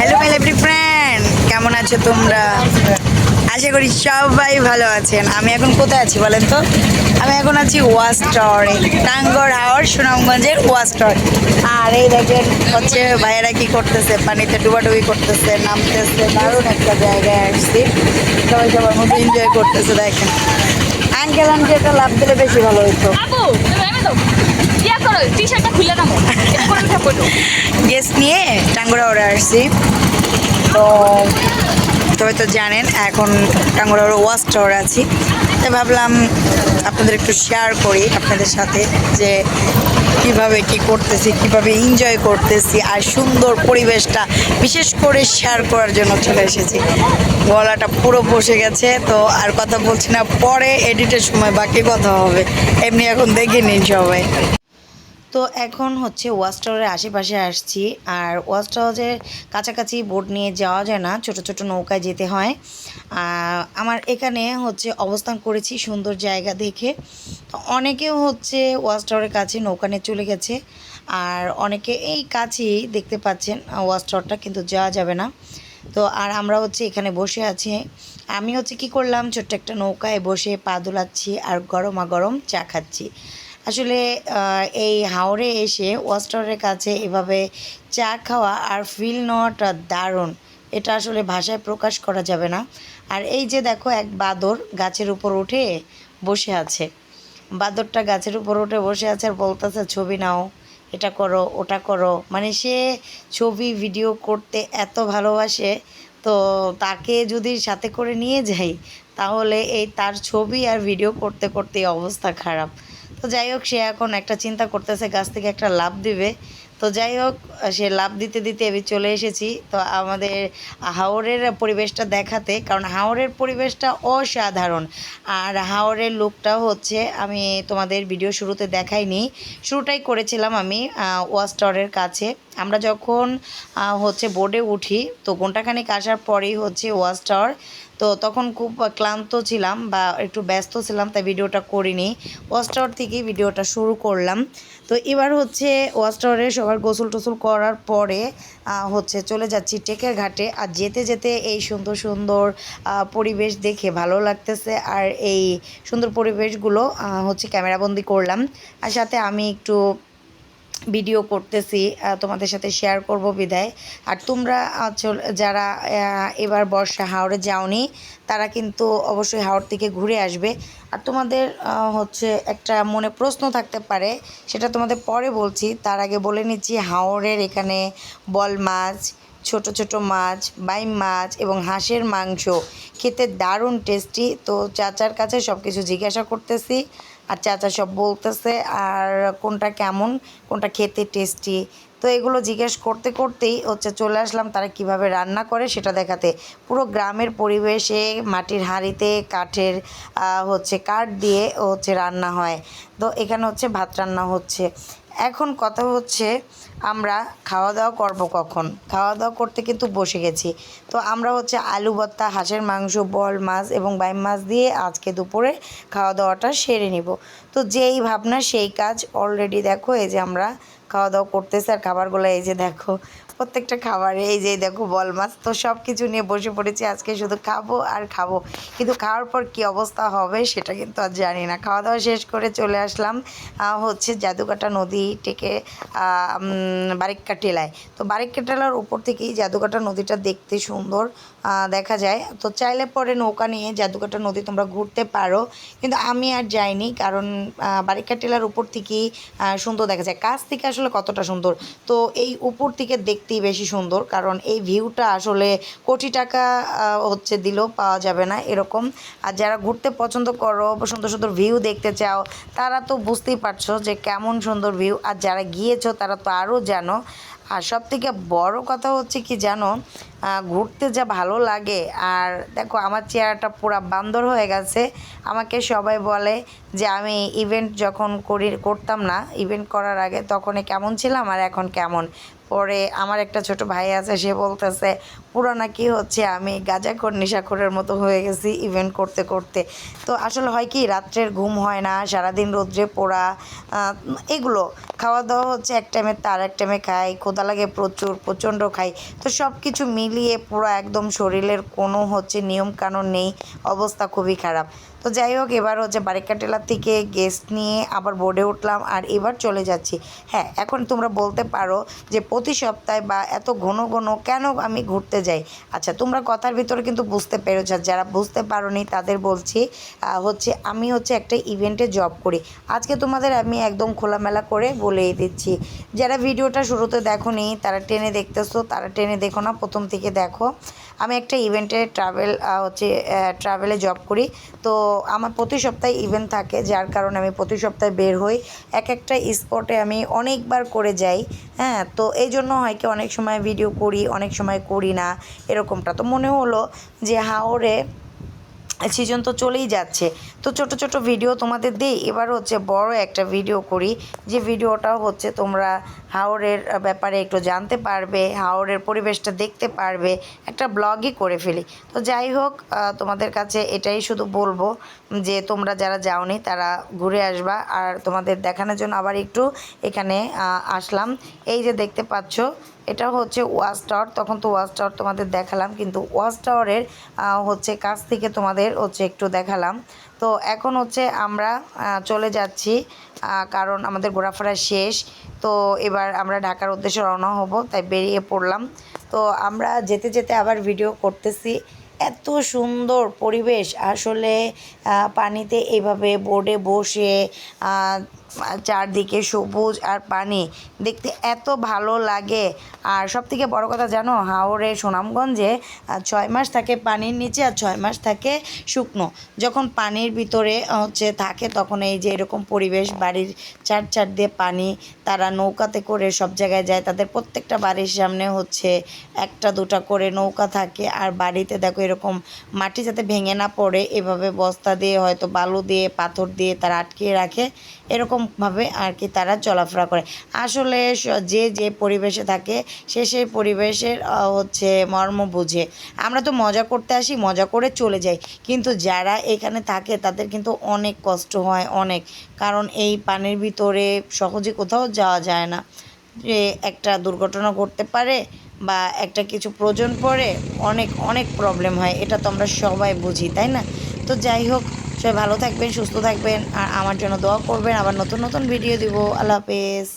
Hello my friend কেমন আছো তোমরা? আশা করি সবাই ভালো আছেন। আমি এখন কোথায় আছি বলেন তো? আমি এখন আছি ওয়াস্টরে টাঙ্গর হাওয়ার সুনামগঞ্জের ওয়াস্টর আর এই দেখেন হচ্ছে ভাইয়েরা কি করতেছে? পানিতে ডুবাডুবি করতেছে, নামতেছে, দারুণ একটা জায়গায় আসছি। সবাই সবার মতো এনজয় করতেছে, দেখেন। আঙ্কেল আন্টি এটা লাভ দিলে বেশি ভালো হতো বাবু, তুমি এমনি তো গেস্ট নিয়ে টাঙ্গুরা ওরা আসছি। তো তবে তো জানেন, এখন টাঙ্গুরা ওয়াচ টাওয়ার আছি। তাই ভাবলাম আপনাদের একটু শেয়ার করি আপনাদের সাথে যে কীভাবে কি করতেছি, কীভাবে এনজয় করতেছি আর সুন্দর পরিবেশটা বিশেষ করে শেয়ার করার জন্য চলে এসেছি। গলাটা পুরো বসে গেছে, তো আর কথা বলছি না, পরে এডিটের সময় বাকি কথা হবে। এমনি এখন দেখে নিন সবাই। তো এখন হচ্ছে ওয়াচ টাওয়ারের আশেপাশে আসছি। আর ওয়াচ টাওয়ারের কাছাকাছি বোট নিয়ে যাওয়া যায় না, ছোট ছোট নৌকায় যেতে হয়। আমার এখানে হচ্ছে অবস্থান করেছি সুন্দর জায়গা দেখে। তো অনেকেও হচ্ছে ওয়াচ টাওয়ারের কাছে নৌকা নিয়ে চলে গেছে। আর অনেকে এই কাছেই দেখতে পাচ্ছেন ওয়াচ টাওয়ারটা কিন্তু যাওয়া যাবে না। তো আর আমরা হচ্ছে এখানে বসে আছি। আমি হচ্ছে কি করলাম, ছোট্ট একটা নৌকায় বসে পা দোলাচ্ছি আর গরমা গরম চা খাচ্ছি। আসলে এই হাওড়ে এসে ওয়াস্টারের কাছে এভাবে চা খাওয়া আর ফিল নেওয়াটা দারুণ। এটা আসলে ভাষায় প্রকাশ করা যাবে না। আর এই যে দেখো, এক বাদর গাছের উপর উঠে বসে আছে। বাদরটা গাছের উপর উঠে বসে আছে আর বলতেছে, ছবি নাও, এটা করো, ওটা করো। মানে সে ছবি ভিডিও করতে এত ভালোবাসে, তো তাকে যদি সাথে করে নিয়ে যাই, তাহলে এই তার ছবি আর ভিডিও করতে করতে অবস্থা খারাপ। তো যাই হোক সে এখন একটা চিন্তা করতেছে গাছ থেকে একটা লাভ দিবে। তো যাই হোক, সে লাভ দিতে দিতে আমি চলে এসেছি। তো আমাদের হাওড়ের পরিবেশটা দেখাতে, কারণ হাওড়ের পরিবেশটা অসাধারণ। আর হাওড়ের লুকটাও হচ্ছে, আমি তোমাদের ভিডিও শুরুতে দেখাইনি, শুরুটাই করেছিলাম আমি ওয়াস্টরের কাছে। আমরা যখন হচ্ছে বোর্ডে উঠি, তো ঘন্টাখানিক আসার পরেই হচ্ছে ওয়াচ টাওয়ার তো তখন খুব ক্লান্ত ছিলাম বা একটু ব্যস্ত ছিলাম, তাই ভিডিওটা করিনি। ওয়াচ টাওয়ার থেকেই ভিডিওটা শুরু করলাম। তো এবার হচ্ছে ওয়াচ টাওয়ারে সবার গোসল টোসল করার পরে হচ্ছে চলে যাচ্ছি টেকের ঘাটে। আর যেতে যেতে এই সুন্দর সুন্দর পরিবেশ দেখে ভালো লাগতেছে। আর এই সুন্দর পরিবেশগুলো হচ্ছে ক্যামেরাবন্দি করলাম। আর সাথে আমি একটু ভিডিও করতেছি তোমাদের সাথে শেয়ার করব বিদায়। আর তোমরা যারা এবার বর্ষা হাওড়ে যাওনি, তারা কিন্তু অবশ্যই হাওড় থেকে ঘুরে আসবে। আর তোমাদের হচ্ছে একটা মনে প্রশ্ন থাকতে পারে, সেটা তোমাদের পরে বলছি। তার আগে বলে নিচ্ছি হাওড়ের এখানে বল মাছ, ছোট ছোট মাছ, বাইম মাছ এবং হাঁসের মাংস। খেতে দারুণ টেস্টি তো চাচার কাছে সব কিছু জিজ্ঞাসা করতেছি। আর চাচা সব বলতেছে আর কোনটা কেমন, কোনটা খেতে টেস্টি তো এগুলো জিজ্ঞেস করতে করতেই হচ্ছে চলে আসলাম তারা কীভাবে রান্না করে সেটা দেখাতে। পুরো গ্রামের পরিবেশে মাটির হাঁড়িতে কাঠের হচ্ছে কাঠ দিয়ে হচ্ছে রান্না হয়। তো এখানে হচ্ছে ভাত রান্না হচ্ছে। এখন কথা হচ্ছে আমরা খাওয়া দাওয়া করব কখন? খাওয়া দাওয়া করতে কিন্তু বসে গেছি। তো আমরা হচ্ছে আলু ভর্তা, হাঁসের মাংস, বল, মাছ এবং বাইম মাছ দিয়ে আজকে দুপুরে খাওয়া দাওয়াটা সেরে নিব। তো যেই ভাবনা, সেই কাজ অলরেডি দেখো, এই যে আমরা খাওয়া দাওয়া করতেছি আর খাবারগুলো এই যে দেখো প্রত্যেকটা খাবারে, এই যে দেখো বল মাছ, তো সব কিছু নিয়ে বসে পড়েছি, আজকে শুধু খাব আর খাব। কিন্তু খাওয়ার পর কি অবস্থা হবে সেটা কিন্তু আর জানি না। খাওয়া দাওয়া শেষ করে চলে আসলাম হচ্ছে জাদুকাটা নদী থেকে বারিক্কা টেলায়। তো বারিক্কা টেলার উপর থেকেই জাদুকাটা নদীটা দেখতে সুন্দর। দেখা যায়। তো চাইলে পরে নৌকা নিয়ে জাদুকাটা নদী তোমরা ঘুরতে পারো। কিন্তু আমি আর যাইনি কারণ আহ, বারিক্কা টেলার উপর থেকেই সুন্দর দেখা যায়। কাছ থেকে আসলে কতটা সুন্দর? তো এই উপর থেকে দেখতেই বেশি সুন্দর কারণ এই ভিউটা আসলে কোটি টাকা হচ্ছে দিলেও পাওয়া যাবে না এরকম। আর যারা ঘুরতে পছন্দ করো সুন্দর সুন্দর ভিউ দেখতে চাও তারা তো বুঝতেই পারছ যে কেমন সুন্দর ভিউ। আর যারা গিয়েছো তারা তো আরও জানো। আর সব থেকে বড় কথা হচ্ছে কি জানো ঘুরতে যা ভালো লাগে, আর দেখো আমার চেহারাটা পুরো বান্দর হয়ে গেছে। আমাকে সবাই বলে যে আমি ইভেন্ট যখন করি, করতাম না ইভেন্ট করার আগে তখন কেমন ছিলাম আর এখন কেমন। পরে আমার একটা ছোট ভাই আছে, সে বলতেছে, পুরো নাকি হচ্ছে আমি গাঁজাখোর, নেশাখোরের মতো হয়ে গেছি ইভেন্ট করতে করতে। তো আসলে হয় কি, রাত্রের ঘুম হয় না, সারাদিন রোদ্রে পোড়া এগুলো। খাওয়া দাওয়া হচ্ছে এক টাইমে তার এক টাইমে খাই ক্ষুদা লাগে প্রচুর, প্রচণ্ড খাই। তো সব কিছু মিলিয়ে পুরো একদম শরীরের কোনো হচ্ছে নিয়ম কানুন নেই, অবস্থা খুবই খারাপ। তো যাই হোক, এবার হচ্ছে বারিকা টেলার থেকে গেস্ট নিয়ে আবার বোর্ডে উঠলাম আর এবার চলে যাচ্ছি। হ্যাঁ এখন তোমরা বলতে পারো যে প্রতি সপ্তাহে বা এত ঘন ঘন কেন আমি ঘুরতে যাই? আচ্ছা তোমরা কথার ভিতরে কিন্তু বুঝতে পেরেছ। যারা বুঝতে পারোনি, তাদের বলছি হচ্ছে আমি হচ্ছে একটা ইভেন্টে জব করি। আজকে তোমাদের আমি একদম খোলামেলা করে বলেই দিচ্ছি। যারা ভিডিওটা শুরুতে দেখোনি, তারা টেনে দেখতেছো, তারা টেনে দেখো না, প্রথম থেকে দেখো। আমি একটা ইভেন্টে ট্রাভেল হচ্ছে ট্রাভেলে জব করি। তো আমার প্রতি সপ্তাহে ইভেন্ট থাকে, যার কারণে আমি প্রতি সপ্তাহে বের হই। এক একটা স্পটে আমি অনেকবার করে যাই হ্যাঁ? তো এই জন্য হয় কি, অনেক সময় ভিডিও করি, অনেক সময় করি না, এরকমটা। তো মনে হলো যে হাওড়ে সিজন তো চলেই যাচ্ছে। তো ছোট ছোট ভিডিও তোমাদের দিই। এবার হচ্ছে বড় একটা ভিডিও করি, যে ভিডিওটা হচ্ছে তোমরা হাওড়ের ব্যাপারে একটু জানতে পারবে হাওড়ের পরিবেশটা দেখতে পারবে, একটা ব্লগই করে ফেলি। তো যাই হোক তোমাদের কাছে এটাই শুধু বলব যে তোমরা যারা যাওনি, তারা ঘুরে আসবা। আর তোমাদের দেখানোর জন্য আবার একটু এখানে আসলাম। এই যে দেখতে পাচ্ছ, এটা হচ্ছে ওয়াচ টাওয়ার। তখন তো ওয়াচ টাওয়ার তোমাদের দেখালাম, কিন্তু ওয়াচ টাওয়ারের হচ্ছে কাছ থেকে তোমাদের হচ্ছে একটু দেখালাম। তো এখন হচ্ছে আমরা চলে যাচ্ছি কারণ আমাদের ঘোরাফেরা শেষ। তো এবার আমরা ঢাকার উদ্দেশ্যে রওনা হব, তাই বেরিয়ে পড়লাম। তো আমরা যেতে যেতে আবার ভিডিও করতেছি। এত সুন্দর পরিবেশ। আসলে পানিতে এইভাবে বোর্ডে বসে চারদিকে সবুজ আর পানি। দেখতে এত ভালো লাগে। আর সব থেকে বড় কথা জানো হাওড়ে সুনামগঞ্জে ছয় মাস থাকে পানির নিচে আর ছয় মাস থাকে শুকনো। যখন পানির ভিতরে হচ্ছে থাকে তখন এই যে এরকম পরিবেশ, বাড়ির চার চার দিয়ে পানি, তারা নৌকাতে করে সব জায়গায় যায়। তাদের প্রত্যেকটা বাড়ির সামনে হচ্ছে একটা দুটা করে নৌকা থাকে। আর বাড়িতে দেখো এরকম মাটি যাতে ভেঙে না পড়ে, এভাবে বস্তা দিয়ে হয়তো বালু দিয়ে, পাথর দিয়ে তারা আটকিয়ে রাখে। এরকমভাবে আর কি তারা চলাফেরা করে। আসলে যে যে পরিবেশে থাকে, সে সেই পরিবেশের হচ্ছে মর্ম বুঝে। আমরা তো মজা করতে আসি, মজা করে চলে যাই। কিন্তু যারা এখানে থাকে, তাদের কিন্তু অনেক কষ্ট হয়, অনেক। কারণ এই পানির ভিতরে সহজে কোথাও যাওয়া যায় না। যে একটা দুর্ঘটনা ঘটতে পারে বা একটা কিছু প্রয়োজন পড়ে, অনেক অনেক প্রবলেম হয়। এটা তো আমরা সবাই বুঝি, তাই না? তো যাই হোক সবাই ভালো থাকবেন, সুস্থ থাকবেন, আর আমার জন্য দোয়া করবেন। আবার নতুন নতুন ভিডিও দিব। আল্লাহ হাফেজ।